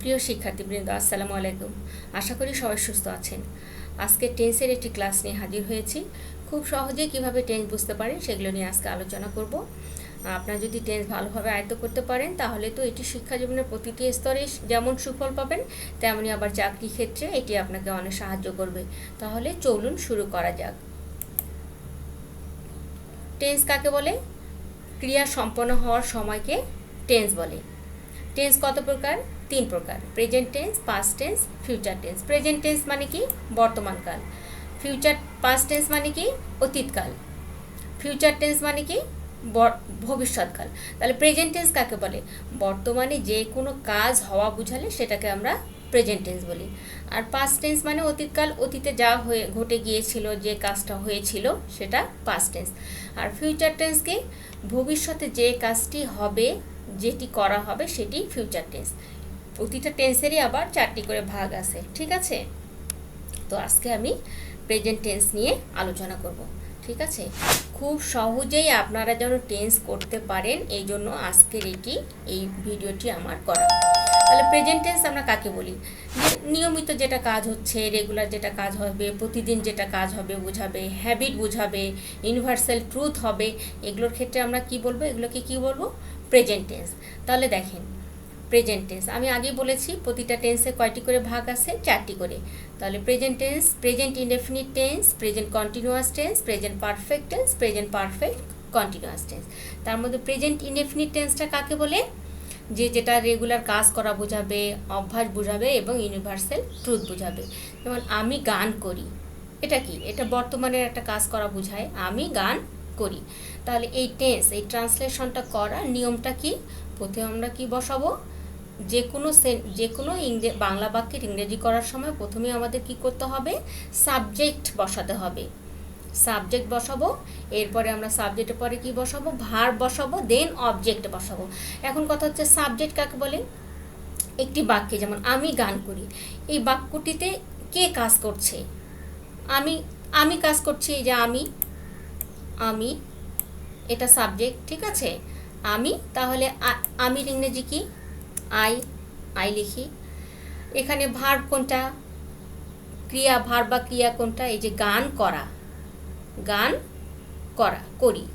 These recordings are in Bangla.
প্রিয় শিক্ষার্থীবৃন্দ, আসসালামু আলাইকুম। আশা করি সবাই সুস্থ আছেন। আজকে টেন্সের একটি ক্লাস নিয়ে হাজির হয়েছি। খুব সহজেই কীভাবে টেন্স বুঝতে পারেন সেগুলো নিয়ে আজকে আলোচনা করব। আপনারা যদি টেন্স ভালোভাবে আয়ত্ত করতে পারেন, তাহলে তো এটি শিক্ষা জীবনের প্রতিটি স্তরে যেমন সুফল পাবেন, তেমনি আবার চাকরি ক্ষেত্রে এটি আপনাকে অনেক সাহায্য করবে। তাহলে চলুন শুরু করা যাক। টেন্স কাকে বলে? ক্রিয়া সম্পন্ন হওয়ার সময়কে টেন্স বলে। টেন্স কত প্রকার? তিন প্রকার। Present tense past tense future tense present tense মানে কি? বর্তমানকাল ফিউচার পাস্ট টেন্স মানে কি? অতীতকাল ফিউচার টেন্স মানে কি? ভবিষ্যৎকাল তাহলে প্রেজেন্ট টেন্স কাকে বলে? বর্তমানে যে কোনো কাজ হওয়া বুঝালে সেটাকে আমরা প্রেজেন্ট টেন্স বলি। আর পাস্ট টেন্স মানে অতীতকাল অতীতে যা হয়ে, ঘটে গিয়েছিল, যে কাজটা হয়েছিল, সেটা পাস্ট টেন্স আর ফিউচার টেন্সকে ভবিষ্যতে যে কাজটি হবে, যেটি করা হবে, সেটি ফিউচার টেন্স প্রতিটা টেন্সেরই আবার চারটি করে ভাগ আছে, ঠিক আছে? তো আজকে আমি প্রেজেন্ট টেন্স নিয়ে আলোচনা করব, ঠিক আছে? খুব সহজেই আপনারা যেন টেন্স করতে পারেন, এই জন্য আজকের এটি, এই ভিডিওটি আমার করা। তাহলে প্রেজেন্ট টেন্স আমরা কাকে বলি? নিয়মিত যেটা কাজ হচ্ছে রেগুলার যেটা কাজ হবে, প্রতিদিন যেটা কাজ হবে বোঝাবে হ্যাবিট বোঝাবে ইউনিভার্সাল ট্রুথ হবে, এগুলোর ক্ষেত্রে আমরা কি বলব? এগুলোকে কি বলব? প্রেজেন্ট টেন্স তাহলে দেখেন প্রেজেন্ট টেন্স আমি আগেই বলেছি, প্রতিটা টেন্সে কয়টি করে ভাগ আছে? চারটি করে। তাহলে present tense present indefinite tense present continuous tense present perfect tense present perfect continuous tense তার মধ্যে প্রেজেন্ট ইনডেফিনিট টেন্সটা কাকে বলে? যে যেটা রেগুলার কাজ করা বোঝাবে, অভ্যাস বোঝাবে এবং ইউনিভার্সাল ট্রুথ বোঝাবে। যেমন, আমি গান করি। এটা কি? এটা বর্তমানের একটা কাজ করা বোঝায়। আমি গান করি। তাহলে এই টেন্স এই ট্রান্সলেশনটা করার নিয়মটা কি? প্রথমে আমরা কি বসাবো? যে কোনো যে কোনো ইংরে, বাংলা বাক্যের ইংরেজি করার সময় প্রথমে আমাদের কি করতে হবে? সাবজেক্ট বসাতে হবে। সাবজেক্ট বসাবো, এরপরে আমরা সাবজেক্টের পরে কি বসাবো? ভার বসাবো, দেন অবজেক্ট বসাবো। এখন কথা হচ্ছে সাবজেক্ট কাকে বলে? একটি বাক্যে, যেমন আমি গান করি। এই বাক্যটিতে কে কাজ করছে? আমি আমি কাজ করছি, এই যে আমি আমি, এটা সাবজেক্ট, ঠিক আছে? আমি, তাহলে আমির ইংরেজি কি? আই আই লিখি। এখানে ভার কোনটা? ক্রিয়া ভার বা ক্রিয়া কোনটা? এই যে গান করা। গান করা, করি।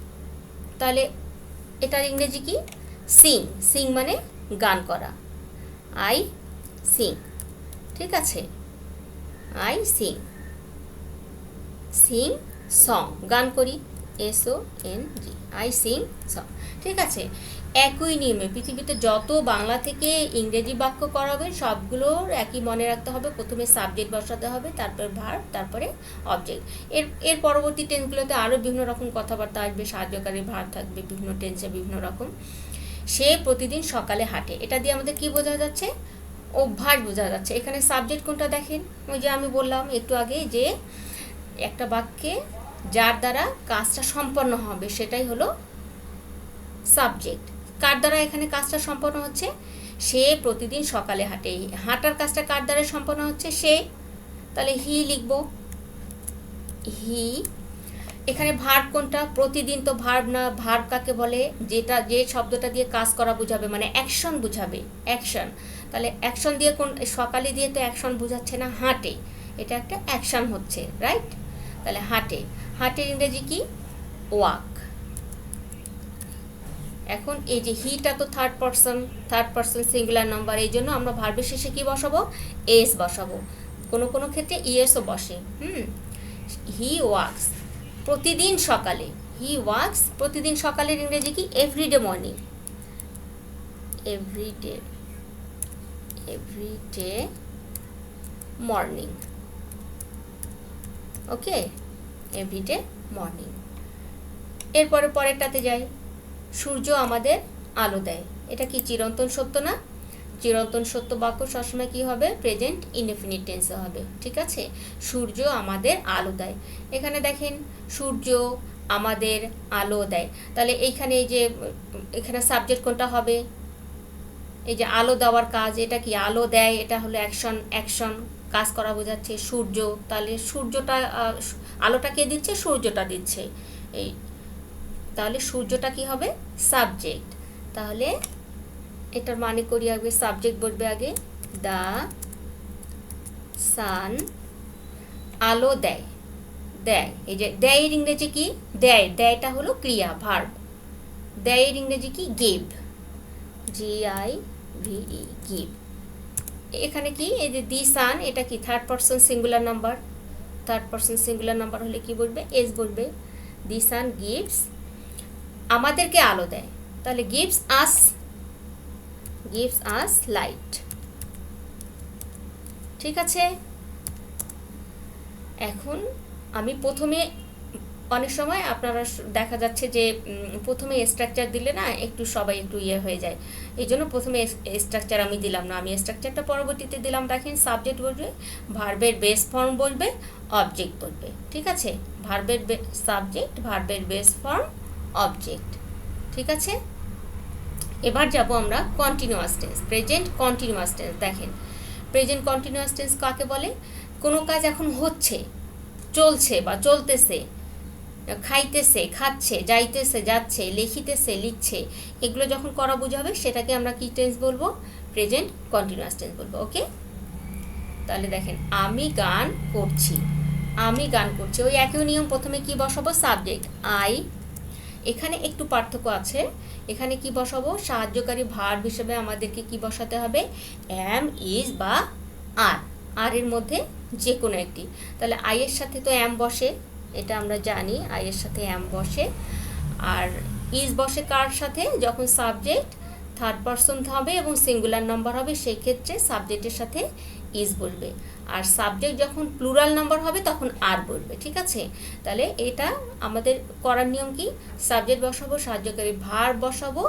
তাহলে এটার ইংরেজি কি? সিং। সিং মানে গান করা। I, sing. ঠিক আছে? I, sing. Sing, song. গান করি। S, O, N, G. I, sing, song. ঠিক আছে? একই নিয়মে পৃথিবীতে যত বাংলা থেকে ইংরেজি বাক্য করাবেন, সবগুলোর একই মনে রাখতে হবে। প্রথমে সাবজেক্ট বসাতে হবে, তারপর ভার তারপরে অবজেক্ট এর এর পরবর্তী টেন্সগুলোতে আরও বিভিন্ন রকম কথাবার্তা আসবে, সাহায্যকারী ভার থাকবে, বিভিন্ন টেন্সে বিভিন্ন রকম। সে প্রতিদিন সকালে হাঁটে। এটা দিয়ে আমাদের কি বোঝা যাচ্ছে? অভ্যাস বোঝা যাচ্ছে। এখানে সাবজেক্ট কোনটা দেখেন? ওই যে আমি বললাম একটু আগে যে একটা বাক্যে যার দ্বারা কাজটা সম্পন্ন হবে, সেটাই হলো সাবজেক্ট কার দ্বারা এখানে কাজটা সম্পন্ন হচ্ছে? সে প্রতিদিন সকালে হাঁটে। হাঁটার কাজটা কার দ্বারা সম্পন্ন হচ্ছে? সে, তাহলে হি লিখব। হি, এখানে ভার্ব কোনটা? প্রতিদিন তো ভার্ব না, ভার্ব কাকে বলে? যেটা, যে শব্দটা দিয়ে কাজ করা বুঝাবে মানে অ্যাকশন বুঝাবে, অ্যাকশন। তাহলে অ্যাকশন দিয়ে কোন, সকালে দিয়ে তো অ্যাকশন বোঝাচ্ছে না, হাঁটে। এটা একটা অ্যাকশন হচ্ছে, রাইট? তাহলে হাঁটে। হাঁটের ইংরেজি কি? ওয়াক। এখন এই যে হিটা তো third person third person singular number এই জন্য আমরা ভার্বের শেষে কি বসাবো? এস বসাবো। কোনো কোনো ক্ষেত্রে ইএসও বসে, হুম? হি ওয়ার্কস প্রতিদিন সকালে। হি ওয়ার্কস প্রতিদিন সকালের ইংরেজি কি? Everyday morning everyday everyday morning okay everyday morning এরপরে পরেরটাতে যাই। সূর্য আমাদের আলো দেয়। এটা কি চিরন্তন সত্য না? চিরন্তন সত্য বাক্য সবসময় কী হবে? প্রেজেন্ট ইনডেফিনিট টেন্সে হবে। ঠিক আছে? সূর্য আমাদের আলো দেয়। এখানে দেখেন, সূর্য আমাদের আলো দেয়। তাহলে এইখানে এই যে, এখানে সাবজেক্ট কোনটা হবে? এই যে আলো দেওয়ার কাজ, এটা কি আলো দেয়? এটা হলো অ্যাকশন অ্যাকশন কাজ করা বোঝাচ্ছে সূর্য। তাহলে সূর্যটা আলোটা কে দিচ্ছে? সূর্যটা দিচ্ছে। এই তাহলে সূর্যটা কি হবে? সাবজেক্ট। তাহলে এটার মানে করি আগে, সাবজেক্ট বলবে আগে। দ্য সান আলো দেয়। দেয়, এই যে দেয়ের ইংরেজি কি? দেয়, দেয়টা হলো ক্রিয়া ভার্ব দেয়ের ইংরেজি কি? Give G I V E give এখানে কি? এই যে দি সান, এটা কি? Third person singular number third person singular number হলে কি বলবে? এস বলবে। দি সান গিভস আমাদেরকে আলো দেয়। তাহলে gives us gives us light ঠিক আছে? এখন আমি প্রথমে অনেক সময় আপনারা দেখা যাচ্ছে যে প্রথমে স্ট্রাকচার দিলে না একটু সবাই একটু ইয়ে হয়ে যায়। এই জন্য প্রথমে স্ট্রাকচার আমি দিলাম না। আমি স্ট্রাকচারটা পরবর্তীতে দিলাম। দেখেন সাবজেক্ট বলবে ভার্বের বেস ফর্ম বলবে অবজেক্ট বলবে। ঠিক আছে? ভার্বের সাবজেক্ট ভার্বের বেস ফর্ম অবজেক্ট ঠিক আছে? এবার যাব আমরা continuous tense present continuous tense দেখেন। প্রেজেন্ট কন্টিনিউয়াস টেন্স কাকে বলে? কোনো কাজ এখন হচ্ছে, চলছে বা চলতেছে, খাইতেছে, খাচ্ছে, যাইতেছে, যাচ্ছে, লিখিতেছে, লিখছে, এগুলো যখন করা বোঝাবে, সেটাকে আমরা কি টেন্স বলব? প্রেজেন্ট কন্টিনিউয়াস টেন্স বলব ওকে তাহলে দেখেন, আমি গান করছি, আমি গান করছি। ওই একই নিয়ম প্রথমে কি বসাবো? সাবজেক্ট আই এখানে একটু পার্থক্য আছে। এখানে কি বসাবো? সাহায্যকারী ভার্ব হিসেবে আমাদেরকে কি বসাতে হবে? অ্যাম ইজ বা আর আর এর মধ্যে যে কোনো একটি। তাহলে আই এর সাথে তো অ্যাম বসে, এটা আমরা জানি। আই এর সাথে অ্যাম বসে। আর ইজ বসে কার সাথে? যখন সাবজেক্ট থার্ড পারসন হবে এবং সিঙ্গুলার নাম্বার হবে, সেই ক্ষেত্রে সাবজেক্টের সাথে ইজ বলবে। আর সাবজেক্ট যখন প্লুরাল নাম্বার হবে, তখন আর বলবে, ঠিক আছে? তাহলে এটা আমাদের করার নিয়ম কি? সাবজেক্ট বসাবো, সাহায্যকারী ভার বসাবো।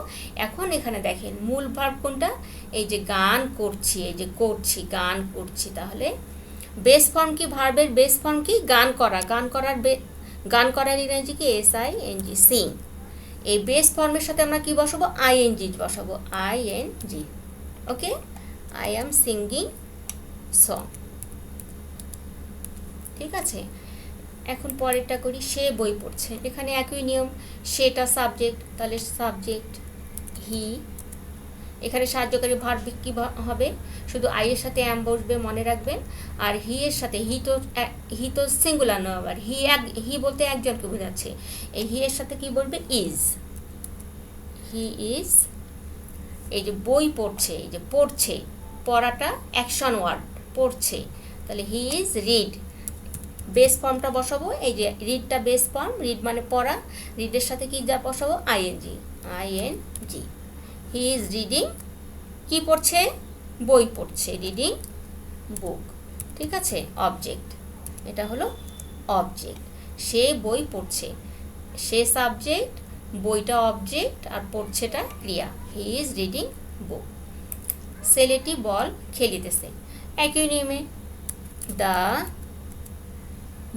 এখন এখানে দেখেন, মূল ভার্ব কোনটা? এই যে গান করছি, এই যে করছি, গান করছি, তাহলে বেস ফর্ম কি? ভার্বের বেস ফর্ম কি? গান করা, গান করার গান করার ইংরেজি কি? S I N G sing এই বেস ফর্মের সাথে আমরা কি বসাবো? আই এন জি বসাবো। I N G okay I am singing song. ঠিক আছে? এখন পরেরটা করি, সে বই পড়ছে। এখানে একই নিয়ম, সেটা সাবজেক্ট তাহলে সাবজেক্ট হি এখানে সাহায্যকারী ভার্ব কি হবে? শুধু আই এর সাথে অ্যাম বসবে, মনে রাখবেন। আর হি এর সাথে হি তো হি তো সিঙ্গুলার নয় আবার। হি এক হি বলতে একজনকে বোঝাচ্ছে। এই হি এর সাথে কি বলবে? ইজ হি ইজ এই যে বই পড়ছে, এই যে পড়ছে, পড়াটা অ্যাকশন ওয়ার্ড পড়ছে। তাহলে হি ইজ রিড বেস ফর্মটা বসাবো, এই যে রিডটা বেস ফর্ম রিড মানে পড়া রিডের সাথে কি যা বসাবো? ING ING he is reading কি পড়ছে? বই পড়ছে রিডিং বুক ঠিক আছে? অবজেক্ট এটা হলো অবজেক্ট সে বই পড়ছে, সে সাবজেক্ট বইটা অবজেক্ট আর পড়ছেটা ক্রিয়া হি ইজ রিডিং বুক ছেলেটি বল খেলিতেছে। একই নিয়মে। দ্য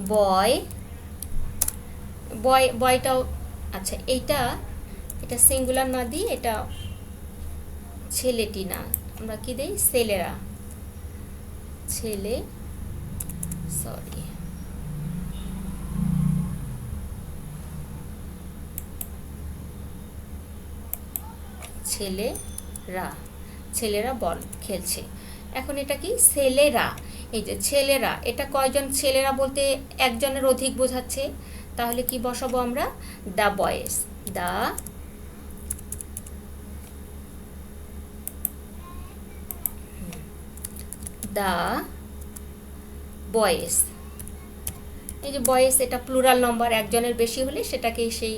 বয় বয়, বয়টাও আচ্ছা এইটা, এটা সিঙ্গুলার না দিই এটা ছেলেটি না। আমরা কি দেই? ছেলেরা। ছেলে সরি ছেলেরা। ছেলেরা বল, খেলছে। এখন এটা কি? ছেলেরা। এই যে ছেলেরা, এটা কয়জন ছেলেরা বলতে একজনের অধিক বোঝাচ্ছে? তাহলে কি বসাবো আমরা? The boys the the boys এই যে বয়েস এটা প্লুরাল নম্বর একজনের বেশি হলে সেটাকে সেই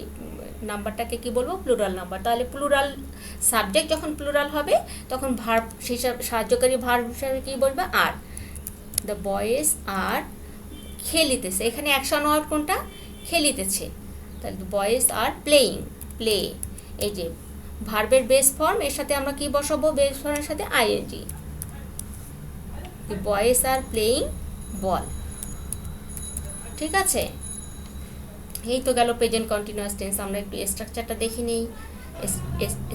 নাম্বারটাকে কি বলব? Plural number. তাহলে প্লুরাল সাবজেক্ট যখন প্লুরাল হবে, তখন ভার্ব হিসাবে সাহায্যকারী ভার্ব হিসাবে কী বলবে? আর। দ্য বয়েজ আর খেলিতেছে। এখানে অ্যাকশন ওয়ার্ড কোনটা? খেলিতেছে। তাহলে বয়েজ আর প্লেয়িং প্লে এই যে ভার্বের বেস ফর্ম এর সাথে আমরা কি বসাবো? বেস ফর্মের সাথে আইএনজি দি বয়েস আর প্লেয়িং বল ঠিক আছে? এই তো গেল প্রেজেন্ট কন্টিনিউয়াস টেন্স আমরা একটু স্ট্রাকচারটা দেখি নিই।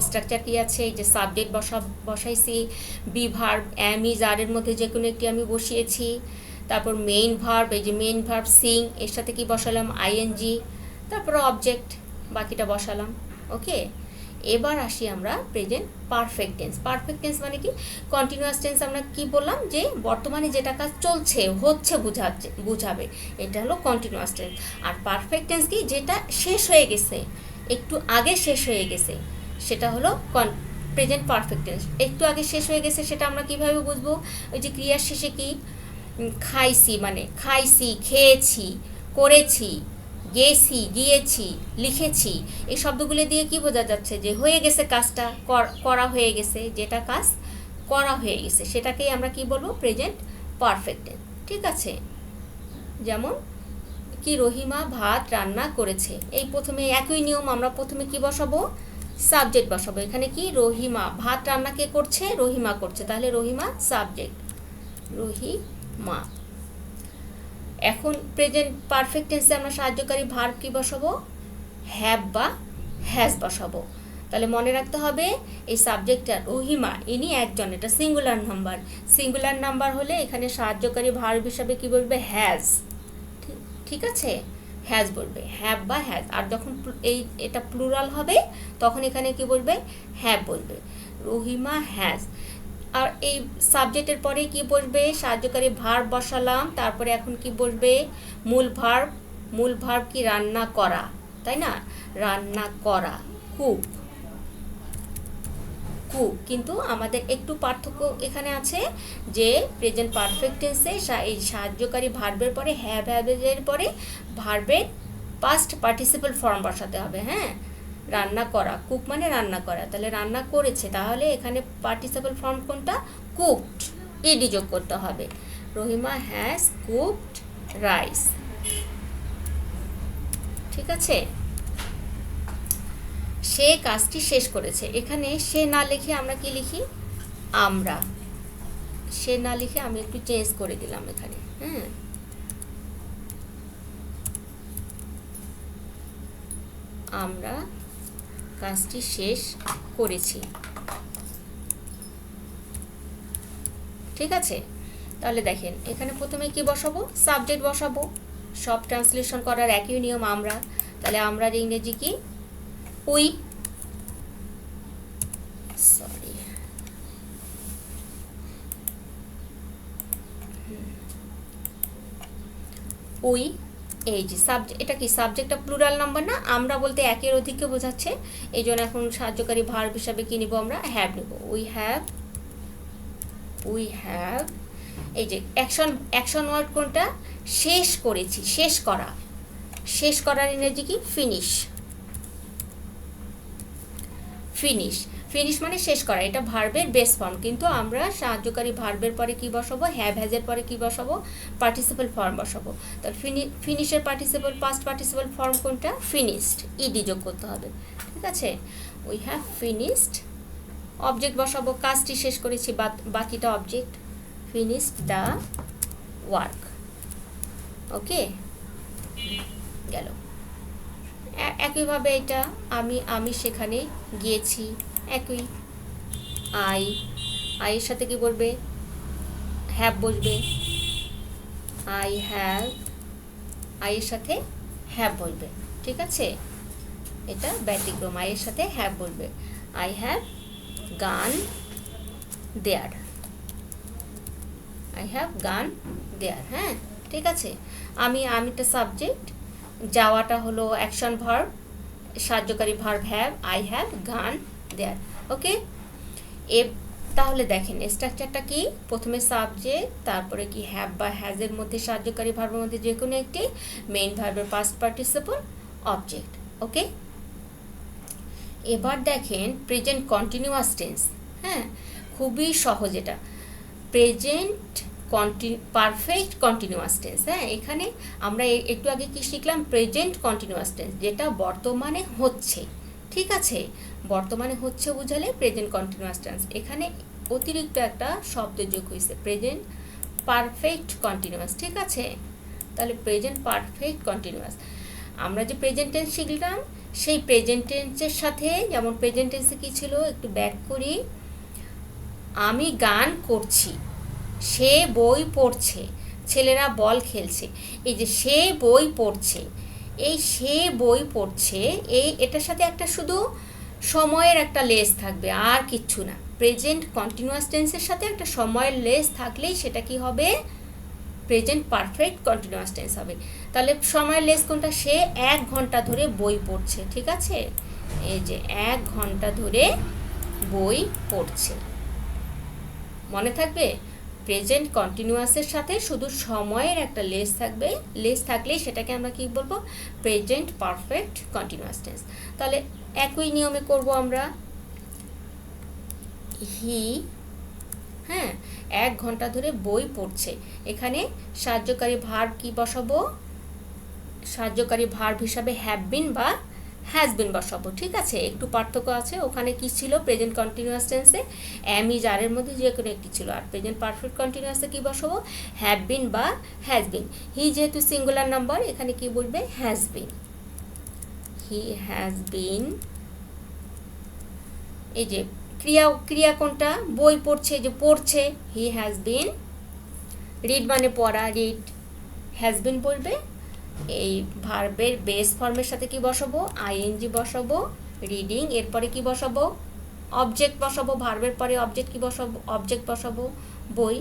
স্ট্রাকচার কি আছে? যে সাবজেক্ট বসা, বসাইছি be verb am is are এর মধ্যে যে কোনো একটি আমি বসিয়েছি। তারপর মেইন ভার্ব এই যে মেইন ভার্ব সিং এর সাথে কি বসালাম? আইএনজি তারপর অবজেক্ট বাকিটা বসালাম। ওকে এবার আসি আমরা present perfect tense perfect tense মানে কি? কন্টিনিউয়াস টেন্স আমরা কি বললাম? যে বর্তমানে যেটা কাজ চলছে, হচ্ছে, বুঝাচ্ছে, বুঝাবে। এটা হলো কন্টিনিউয়াস টেন্স আর পারফেক্ট টেন্স কি? যেটা শেষ হয়ে গেছে, একটু আগে শেষ হয়ে গেছে, সেটা হলো কন প্রেজেন্ট পারফেক্ট টেন্স একটু আগে শেষ হয়ে গেছে, সেটা আমরা কীভাবে বুঝব? ওই যে ক্রিয়ার শেষে কি? খাইছি মানে খাইছি, খেয়েছি, করেছি গেছি গিয়েছি, লিখেছি, এই শব্দগুলো দিয়ে কি বোঝা যাচ্ছে যে হয়ে গেছে কাজটা, কর- হয়ে গেছে, যেটা কাজ করা হয়ে গেছে, সেটাকেই আমরা কি বলব? প্রেজেন্ট পারফেক্ট ঠিক আছে? যেমন, কি রহিমা ভাত রান্না করেছে? এই প্রথমে একই নিয়ম আমরা প্রথমে কি বসাবো? সাবজেক্ট বসাবো। এখানে কি? রহিমা ভাত রান্না কে করছে? রহিমা করছে। তাহলে রহিমা সাবজেক্ট রহিমা এখন প্রেজেন্ট পারফেক্ট টেন্সে আমরা সাহায্যকারী ভার্ব কি বসাবো? হ্যাভ বা হ্যাজ বসাবো। তাহলে মনে রাখতে হবে, এই সাবজেক্টটা রহিমা ইনি একজন, এটা সিঙ্গুলার নাম্বার সিঙ্গুলার নাম্বার হলে এখানে সাহায্যকারী ভার্ব হিসাবে কি বলবে? হ্যাজ ঠিক আছে? হ্যাজ বলবে। হ্যাভ বা হ্যাজ আর যখন এই, এটা প্লুরাল হবে, তখন এখানে কি বলবে? হ্যাভ বলবে। রহিমা হ্যাজ আর এই সাবজেক্টের পরে কি বসবে? সাহায্যকারী ভার্ব বসালাম, তারপরে এখন কি বসবে? মূল ভার্ব মূল ভার্ব কি রান্না করা, তাই না? রান্না করা কুক কুক কিন্তু আমাদের একটু পার্থক্য এখানে আছে যে প্রেজেন্ট পারফেক্ট টেন্সে এই সাহায্যকারী ভার্বের পরে হ্যাভ হ্যাভের পরে ভার্বের পাস্ট পার্টিসিপাল ফর্ম বসাতে হবে হ্যাঁ? রান্না করা কুক মানে রান্না করা। তাহলে রান্না করেছে, তাহলে এখানে পার্টিসিপাল ফর্ম কোনটা? কুকড ইডি যোগ করতে হবে। রহিমা হ্যাজ কুকড রাইস ঠিক আছে? সে কাজটি শেষ করেছে। এখানে সে না লিখে আমরা কি লিখি? আমরা। সে না লিখে আমি একটু চেঞ্জ করে দিলাম এখানে হ্যাঁ। আমরা কাজটি শেষ করেছি। ঠিক আছে? তাহলে দেখেন, এখানে প্রথমে কি বসাবো? সাবজেক্ট বসাবো। সব ট্রান্সলেশন করার একই নিয়ম আমরা। তাহলে আমরা ইংরেজি কি? উই। সরি। উই। এই যে সাবজেক্ট এটা কি সাবজেক্টটা প্লুরাল নাম্বার না? আমরা বলতে একের অধিককে বোঝাচ্ছে। এই জন্য এখন সাহায্যকারী ভার্ব হিসাবে কি নিব আমরা? হ্যাভ নিব। উই হ্যাভ উই হ্যাভ এই যে অ্যাকশন অ্যাকশন ওয়ার্ড কোনটা? শেষ করেছি, শেষ করা। শেষ করার ইংরেজি কি? ফিনিশ ফিনিশ ফিনিশ মানে শেষ করা, এটা ভার্বের বেস ফর্ম কিন্তু আমরা সাহায্যকারী ভার্বের পরে কি বসাবো? হ্যাভ হ্যাজের পরে কি বসাবো? পার্টিসিপাল ফর্ম বসাবো। তাহলে ফিনি ফিনিশের পার্টিসিপাল পাস্ট পার্টিসিপাল ফর্ম কোনটা? ফিনিশড ইডি যোগ করতে হবে। ঠিক আছে? উই হ্যাভ ফিনিশড অবজেক্ট বসাবো, কাজটি শেষ করেছি বাকিটা object finished the work okay গেল। একইভাবে এটা আমি আমি সেখানে গিয়েছি। একই। আই, আইয়ের সাথে কি বলবে? হ্যাভ বসবে। আই হ্যাভ, আইয়ের সাথে হ্যাভ বলবে ঠিক আছে? এটা ব্যতিক্রম, আইয়ের সাথে হ্যাভ বলবে I have gone there. I have gone দেয়ার হ্যাঁ? ঠিক আছে? আমি আমিটা সাবজেক্ট, যাওয়াটা হলো অ্যাকশন ভার্ব, সাহায্যকারী verb have, I have gone there okay এ তাহলে দেখেন স্ট্রাকচারটা কি? প্রথমে সাবজেক্ট তারপরে কি হ্যাভ বা হ্যাজের মধ্যে সাহায্যকারী ভার্বের মধ্যে যে কোনো একটি মেইন ভার্বের পাস্ট পার্টিসিপল অবজেক্ট ওকে এবার দেখেন প্রেজেন্ট কন্টিনিউয়াস টেন্স হ্যাঁ? খুবই সহজ এটা। Present continue perfect continuous tense হ্যাঁ? এখানে আমরা একটু আগে কি শিখলাম? প্রেজেন্ট কন্টিনিউয়াস টেন্স যেটা বর্তমানে হচ্ছে। ঠিক আছে। বর্তমানে হচ্ছে বুঝালে প্রেজেন্ট কন্টিনিউয়াস টেন্স এখানে অতিরিক্ত একটা শব্দ যোগ হয়েছে প্রেজেন্ট পারফেক্ট কন্টিনিউয়াস ঠিক আছে? তাহলে প্রেজেন্ট পারফেক্ট কন্টিনিউয়াস আমরা যে প্রেজেন্ট টেন্স শিখলাম, সেই প্রেজেন্ট টেন্সের সাথে যেমন প্রেজেন্ট টেন্সে কী ছিল, একটু ব্যাক করি। আমি গান করছি, সে বই পড়ছে, ছেলেরা বল খেলছে। এই যে সে বই পড়ছে এই সে বই পড়ছে, এই এটার সাথে একটা শুধু সময়ের একটা লেস থাকবে, আর কিচ্ছু না। প্রেজেন্ট কন্টিনিউয়াস টেন্সের সাথে একটা সময়ের লেস থাকলেই সেটা কি হবে? প্রেজেন্ট পারফেক্ট কন্টিনিউয়াস টেন্স হবে। তাহলে সময়ের লেস কোনটা? সে এক ঘণ্টা ধরে বই পড়ছে, ঠিক আছে? এই যে এক ঘণ্টা ধরে বই পড়ছে। মনে থাকবে? প্রেজেন্ট কন্টিনিউয়াসের সাথে শুধু সময়ের একটা লেস থাকবে। লেস থাকলেই সেটাকে আমরা কি বলব? প্রেজেন্ট পারফেক্ট কন্টিনিউয়াস টেন্স তাহলে একই নিয়মে করব আমরা। হি হ্যাঁ এক ঘণ্টা ধরে বই পড়ছে। এখানে সাহায্যকারী ভার কি বসাবো? সাহায্যকারী ভার্ব হিসাবে হ্যাভ বিন বা হ্যাজ বিন বসাবো, ঠিক আছে? একটু পার্থক্য আছে, ওখানে কি ছিল? প্রেজেন্ট কন্টিনিউয়াস টেন্সে এম ইজ আর এর মধ্যে যে কোনো একটি ছিল। আর প্রেজেন্ট পারফেক্ট কন্টিনিউয়াসে কি বসাবো? হ্যাভ বিন বা হ্যাজ বিন হি যেহেতু সিঙ্গুলার নাম্বার এখানে কি বলবে? হ্যাজ বিন হি হ্যাজ বিন এই যে, ক্রিয়া ক্রিয়া কোনটা? বই পড়ছে যে পড়ছে। হি হ্যাজ বিন রিড মানে পড়া রিড হ্যাজ বিন বলবে? এই ভার্বের বেস ফর্মের সাথে কি বসাবো? আইএনজি বসাবো রিডিং এরপরে কি বসাবো? অবজেক্ট বসাবো ভার্বের পরে অবজেক্ট কি বসাবো? অবজেক্ট বসাবো, বই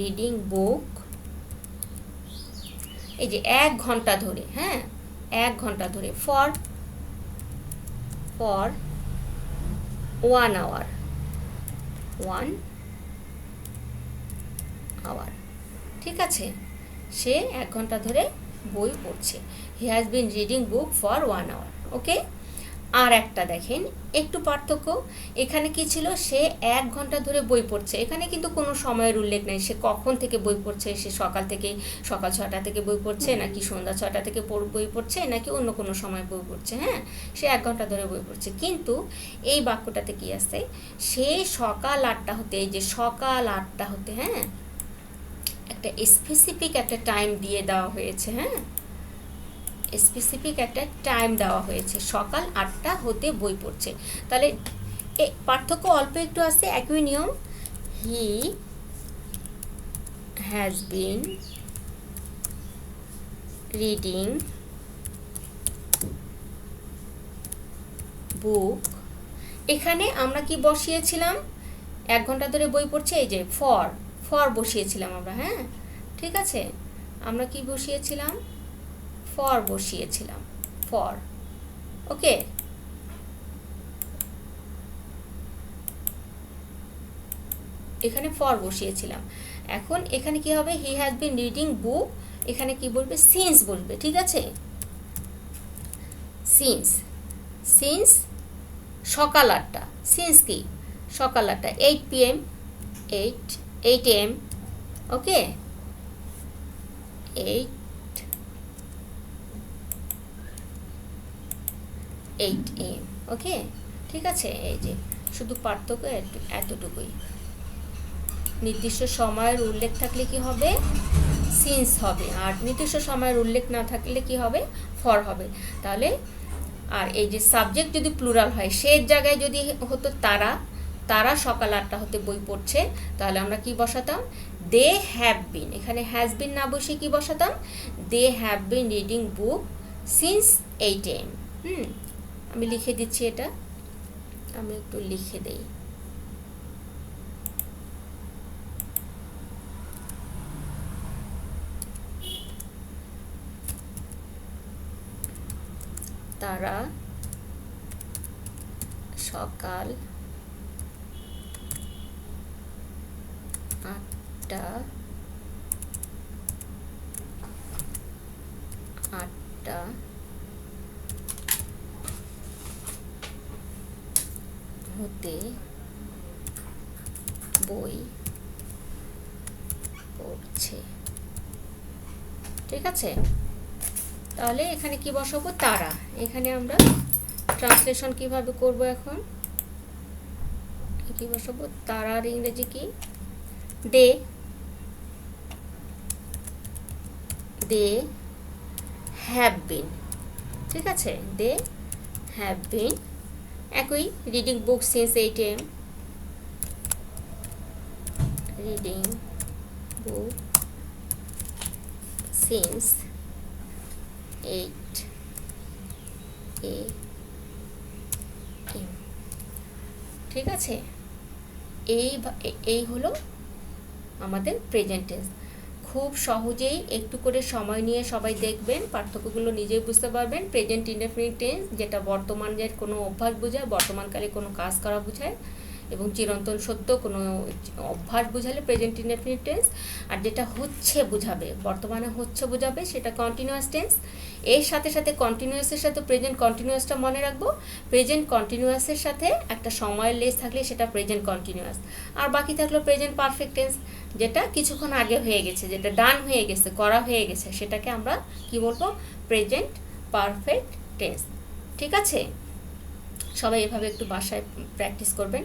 রিডিং বুক এই যে এক ঘণ্টা ধরে হ্যাঁ? এক ঘণ্টা ধরে for for one hour one hour ঠিক আছে? সে এক ঘণ্টা ধরে বই পড়ছে। He has been reading book for one hour okay আর একটা দেখেন, একটু পার্থক্য, এখানে কি ছিল? সে এক ঘণ্টা ধরে বই পড়ছে। এখানে কিন্তু কোনো সময়ের উল্লেখ নেই। সে কখন থেকে বই পড়ছে? সে সকাল থেকে, সকাল ছটা থেকে বই পড়ছে? নাকি সন্ধ্যা ছটা থেকে বই পড়ছে? নাকি অন্য কোনো সময় বই পড়ছে? হ্যাঁ সে এক ঘণ্টা ধরে বই পড়ছে। কিন্তু এই বাক্যটাতে কি আছে? সে সকাল আটটা হতে, এই যে সকাল আটটা হতে হ্যাঁ? একটা স্পেসিফিক একটা টাইম দিয়ে দেওয়া হয়েছে হ্যাঁ? স্পেসিফিক একটা টাইম দেওয়া হয়েছে। সকাল আটটা হতে বই পড়ছে। তাহলে, এ, পার্থক্য অল্প একটু আছে, একই নিয়ম। হি হ্যাজ বিন রিডিং বুক এখানে আমরা কি বসিয়েছিলাম? এক ঘণ্টা ধরে বই পড়ছে, এই যে ফর ফর বসিয়েছিলাম আমরা হ্যাঁ? ঠিক আছে? আমরা কি বসিয়েছিলাম? ফর বসিয়েছিলাম, ফর। ওকে? এখানে ফর বসিয়েছিলাম। এখন এখানে কি হবে? হি হ্যাজ বিন রিডিং বুক এখানে কি বলবে? সিন্স বলবে, ঠিক আছে? সিন্স সিন্স সকাল আটটা। সিন্স কি? সকাল আটটা eight P M eight eight M okay eight eight M okay ঠিক আছে, এই যে, শুধু পার্থক্য এতটুকুই। নির্দিষ্ট সময়ের উল্লেখ থাকলে কি হবে? সিন্স হবে। আর নির্দিষ্ট সময়ের উল্লেখ না থাকলে কি হবে? ফর হবে। তাহলে, আর এই যে সাবজেক্ট যদি প্লুরাল হয়, সে জায়গায় যদি হতো তারা তারা সকাল আটটা হতে বই পড়ছে, তাহলে আমরা কি বসাতাম? দে হ্যাভ বিন এখানে হ্যাজ বিন না বসে কি বসাতাম? They have been reading book since eight AM hmm, আমি লিখে দিচ্ছি এটা, আমি একটু লিখে দেই। তারা সকাল আটটা আটটা। হতে বই পড়ছে। ঠিক আছে? তাহলে এখানে কি বসাবো? তারা। এখানে আমরা ট্রান্সলেশন কীভাবে করব এখন? কি বসাবো? তারার ইংরেজি কি? দে। দে হ্যাভ বিন ঠিক আছে? দে হ্যাভ বিন একই reading book since eight reading book since eight এ ঠিক আছে? এই এই হলো আমাদের প্রেজেন্ট খুব সহজেই একটু করে সময় নিয়ে সবাই দেখবেন, পার্থক্যগুলো নিজেই বুঝতে পারবেন। প্রেজেন্ট ইনডেফিনিট টেন্স যেটা বর্তমানের কোনো অভ্যাস বোঝায়, বর্তমানকালে কোনো কাজ করা বোঝায়। এবং চিরন্তন সত্য, কোনো অভ্যাস বোঝালে প্রেজেন্ট ইনডেফিনিট টেন্স আর যেটা হচ্ছে বোঝাবে, বর্তমানে হচ্ছে বোঝাবে, সেটা কন্টিনিউয়াস টেন্স এর সাথে সাথে কন্টিনিউয়াসের সাথে প্রেজেন্ট কন্টিনিউয়াসটা মনে রাখব। প্রেজেন্ট কন্টিনিউয়াসের সাথে একটা সময়ের লেস থাকলে সেটা প্রেজেন্ট কন্টিনিউয়াস আর বাকি থাকল প্রেজেন্ট পারফেক্ট টেন্স যেটা কিছুক্ষণ আগে হয়ে গেছে, যেটা ডান হয়ে গেছে, করা হয়ে গেছে, সেটাকে আমরা কি বলব? প্রেজেন্ট পারফেক্ট টেন্স ঠিক আছে? সবাই এভাবে একটু বাসায় প্র্যাকটিস করবেন।